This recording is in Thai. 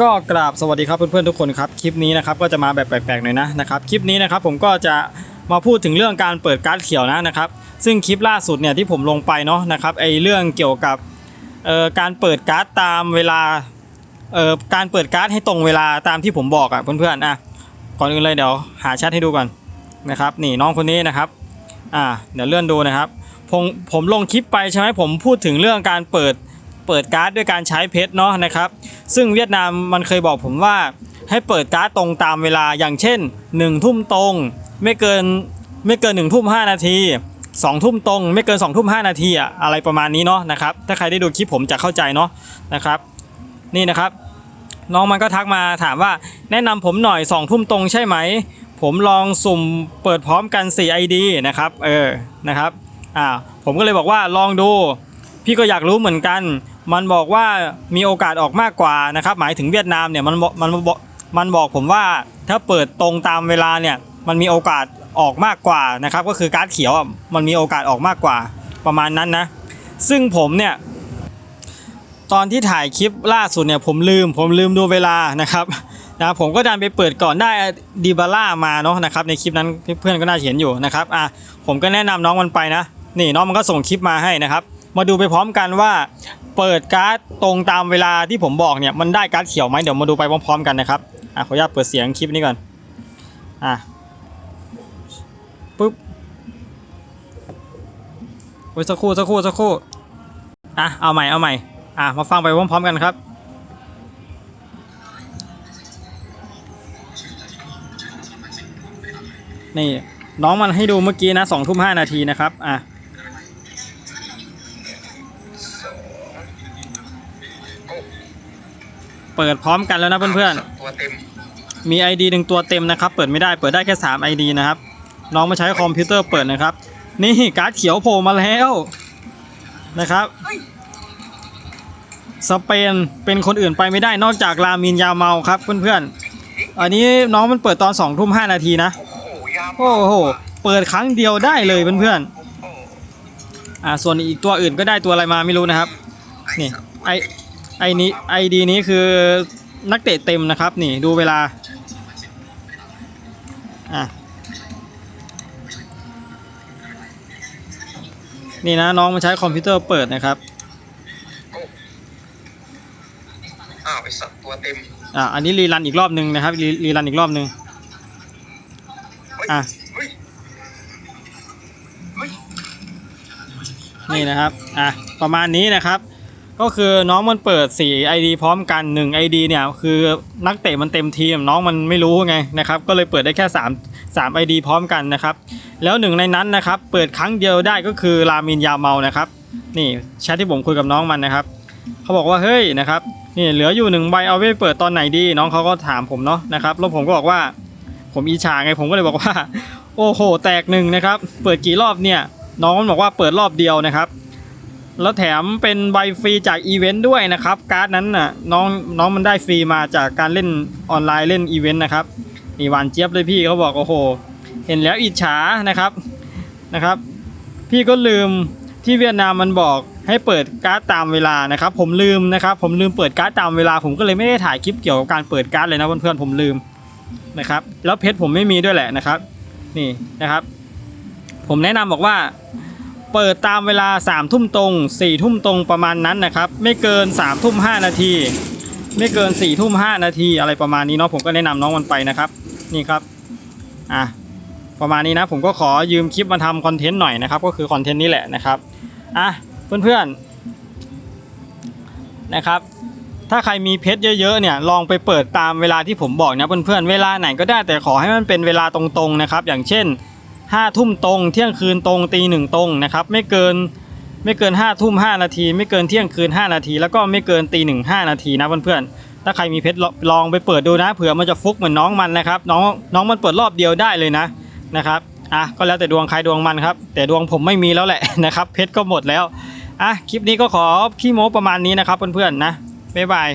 ก็กราบสวัสดีครับเพื่อนๆทุกคนครับคลิปนี้นะครับก็จะมาแบบแปลกๆหน่อยนะนะครับคลิปนี้นะครับผมก็จะมาพูดถึงเรื่องการเปิดการ์ดเขียวนะนะครับซึ่งคลิปล่าสุดเนี่ยที่ผมลงไปเนาะนะครับไอเรื่องเกี่ยวกับการเปิดการ์ดตามเวลาการเปิดการ์ดให้ตรงเวลาตามที่ผมบอกอะ่ะเพื่อนๆอะก่อนอื่นเลยเดี๋ยวหาแชทให้ดูก่อนนะครับนี่น้องคนนี้นะครับอ่าเดี๋ยวเลื่อนดูนะครับผมผมลงคลิปไปใช่ไหมผมพูดถึงเรื่องการเปิด เปิดการ์ดด้วยการใช้เพชรเนาะนะครับ ซึ่งเวียดนามมันเคยบอกผมว่าให้เปิดการ์ดตรงตามเวลาอย่างเช่น1ทุ่มตรง ไม่เกินไม่เกิน1ทุ่ม5นาที2ทุ่มตรง ไม่เกิน2ทุ่ม5นาทีอะอะไรประมาณนี้เนาะนะครับถ้าใครได้ดูคลิปผมจะเข้าใจเนาะนะครับ นี่นะครับ น้องมันก็ทักมาถามว่าแนะนำผมหน่อย2ทุ่มตรงใช่ไหม ผมลองสุ่มเปิดพร้อมกัน4 ID นะครับเออนะครับอ่าผมก็เลยบอกว่าลองดู พี่ก็อยากรู้เหมือนกัน มันบอกว่ามีโอกาสออกมากกว่านะครับ หมายถึงเวียดนามเนี่ยมันมันมันบอกผมว่าถ้าเปิดตรงตามเวลาเนี่ยมันมีโอกาสออกมากกว่านะครับ ก็คือการ์ดเขียวมันมีโอกาสออกมากกว่าประมาณนั้นนะ ซึ่งผมเนี่ยตอนที่ถ่ายคลิปล่าสุดเนี่ยผมลืม ผมลืมดูเวลานะครับนะผมก็ดันไปเปิดก่อนได้ดีบาร่ามาเนาะนะครับในคลิปนั้นเพื่อนๆก็น่าเห็นอยู่นะครับอะผมก็แนะนำน้องมันไปนะนี่น้องมันก็ส่งคลิปมาให้นะครับ มาดูไปพร้อมกันว่า เปิดการ์ดตรงตามเวลาที่ผมบอกเนี่ยมันได้การ์ดเขียวไหมเดี๋ยวมาดูไปพร้อมๆกันนะครับอะขออนุญาตเปิดเสียงคลิปนี้ก่อนอะปุ๊บโอ้ยสักครู่สักครู่สักครู่อะเอาใหม่เอาใหม่อะมาฟังไปพร้อมๆกันครับนี่น้องมันให้ดูเมื่อกี้นะสองทุ่มห้านาทีนะครับ อะ เปิดพร้อมกันแล้วนะเพื่อนตัวเต็มๆ มี ID หนึ่งตัวเต็มนะครับ เปิดไม่ได้ เปิดได้แค่3 ID นะครับ น้องมาใช้คอมพิวเตอร์เปิดนะครับ นี่การ์ดเขียวโผล่มาแล้วนะครับ สเปนเป็นคนอื่นไปไม่ได้นอกจากลามินยาเมาครับเพื่อนๆ อันนี้น้องมันเปิดตอน2ทุ่ม5นาทีนะ โอ้โหยามโอ้โห เปิดครั้งเดียวได้เลยเพื่อนโอ้โหๆ อ่า ส่วนอีกตัวอื่นก็ได้ตัวอะไรมาไม่รู้นะครับ นี่ไอ ไอนี้ไอดีนี้คือนักเตะเต็มนะครับ นี่ดูเวลาอะนี่นะน้องมาใช้คอมพิวเตอร์เปิดนะครับอ้าวไอสัตว์ตัวเต็มอ่าอันนี้รีรันอีกรอบหนึ่งนะครับรีรีรันอีกรอบหนึ่งเฮ้ยอะเฮ้ยเฮ้ยนี่นะครับอะประมาณนี้นะครับ ก็คือน้องมันเปิด 4 ID พร้อมกัน 1 ID เนี่ยคือนักเตะมันเต็มทีมน้องมันไม่รู้ไงนะครับก็เลยเปิดได้แค่ 3 3 ID พร้อมกันนะครับแล้วหนึ่งในนั้นนะครับเปิดครั้งเดียวได้ก็คือรามินยาเมานะครับนี่แชทที่ผมคุยกับน้องมันนะครับเขาบอกว่าเฮ้ยนะครับนี่เหลืออยู่หนึ่งใบเอาไว้เปิดตอนไหนดี น้องเขาก็ถามผมเนาะนะครับแล้วผมก็บอกว่าผมอีชาไงผมก็เลยบอกว่า โอ้โห แตกหนึ่งนะครับเปิดกี่รอบเนี่ยน้องมันบอกว่าเปิดรอบเดียวนะครับ แล้วแถมเป็นใบฟรีจากอีเวนต์ด้วยนะครับ การ์ดนั้นน่ะน้องน้องมันได้ฟรีมาจากการเล่นออนไลน์เล่นอีเวนต์นะครับนี่หวานเจี๊ยบเลยพี่เขาบอกโอ้โห เห็นแล้วอิจฉานะครับนะครับ พี่ก็ลืมที่เวียดนามมันบอกให้เปิดการ์ดตามเวลานะครับ ผมลืมนะครับ ผมลืมเปิดการ์ดตามเวลา ผมก็เลยไม่ได้ถ่ายคลิปเกี่ยวกับการเปิดการ์ดเลยนะเพื่อนๆผมลืมนะครับ แล้วเพชรผมไม่มีด้วยแหละนะครับ นี่นะครับ ผมแนะนำบอกว่า เปิดตามเวลา3ามทุ่มตรง4ี่ทุ่มตรงประมาณนั้นนะครับ ไม่เกิน3ามทุ่มห้านาที ไม่เกิน4ี่ทุ่มห้านาทีอะไรประมาณนี้เนาะผมก็แนะนำน้องมันไปนะครับ นี่ครับอะประมาณนี้นะผมก็ขอยืมคลิปมาทำคอนเทนต์หน่อยนะครับ ก็คือคอนเทนต์นี้แหละนะครับอะเพื่อนๆนะครับ ถ้าใครมีเพชรเยอะๆเนี่ยลองไปเปิดตามเวลาที่ผมบอกนะเพื่อนๆเวลาไหนก็ได้แต่ขอให้มันเป็นเวลาตรงๆนะครับ อย่างเช่น ห้าทุ่มตรง เที่ยงคืนตรงตีหนึ่งตรงนะครับไม่เกินไม่เกินห้าทุ่มห้านาที ไม่เกินเที่ยงคืน5นาที แล้วก็ไม่เกินตีหนึ่งห้านาทีนะเพื่อนๆถ้าใครมีเพชรลลองไปเปิดดูนะเผื่อมันจะฟุกเหมือนน้องมันนะครับน้องน้องมันเปิดรอบเดียวได้เลยนะนะครับอะก็แล้วแต่ดวงใครดวงมันครับ แต่ดวงผมไม่มีแล้วแหละนะครับเพชรก็หมดแล้วอะคลิปนี้ก็ขอขี้โม้ประมาณนี้นะครับเพื่อนๆนะบ๊ายบาย